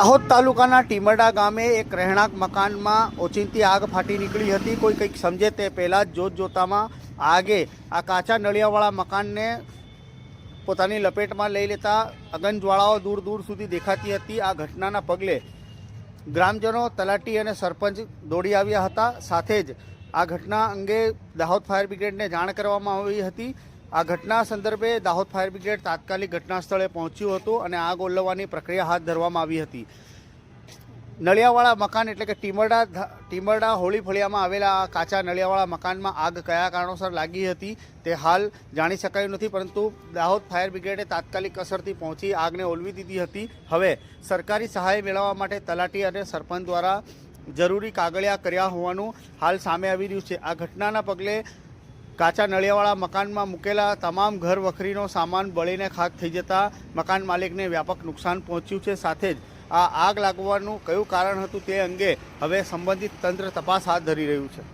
દાહોદ તાલુકાના ટીમરડા ગામે એક રહેણાંક મકાનમાં ઓચિંતી આગ ફાટી નીકળી હતી. કોઈ કંઈક સમજે તે પહેલાં જ જોત જોતામાં આગે આ કાચા નળિયાવાળા મકાનને પોતાની લપેટમાં લઈ લેતા અગનજ્વાળાઓ દૂર દૂર સુધી દેખાતી હતી. આ ઘટનાના પગલે ગ્રામજનો, તલાટી અને સરપંચ દોડી આવ્યા હતા. સાથે જ આ ઘટના અંગે દાહોદ ફાયર બ્રિગેડને જાણ કરવામાં આવી હતી. આ ઘટના સંદર્ભે દાહોદ ફાયર બ્રિગેડ તાત્કાલિક ઘટના સ્થળે પહોંચ્યું હતું અને આગ ઓલવવાની પ્રક્રિયા હાથ ધરવામાં આવી હતી. નળિયાવાળા મકાન એટલે કે ટીમરડા ટીમરડા હોળી ફળિયામાં આવેલા કાચા નળિયાવાળા મકાનમાં આગ કયા કારણોસર લાગી હતી તે હાલ જાણી શકાયું નથી, પરંતુ દાહોદ ફાયર બ્રિગેડે તાત્કાલિક અસરથી પહોંચી આગને ઓલવી દીધી હતી. હવે સરકારી સહાય મેળવવા માટે તલાટી અને સરપંચ દ્વારા જરૂરી કાગળિયા કર્યા હોવાનું હાલ સામે આવી રહ્યું છે. આ ઘટનાના પગલે કાચા નળિયાવાળા મકાનમાં મૂકેલા તમામ ઘર વખરીનો સામાન બળીને ખાક થઈ જતા મકાન માલિકને વ્યાપક નુકસાન પહોંચ્યું છે. સાથે જ આ આગ લાગવાનું કયું કારણ હતું તે અંગે હવે સંબંધિત તંત્ર તપાસ હાથ ધરી રહ્યું છે.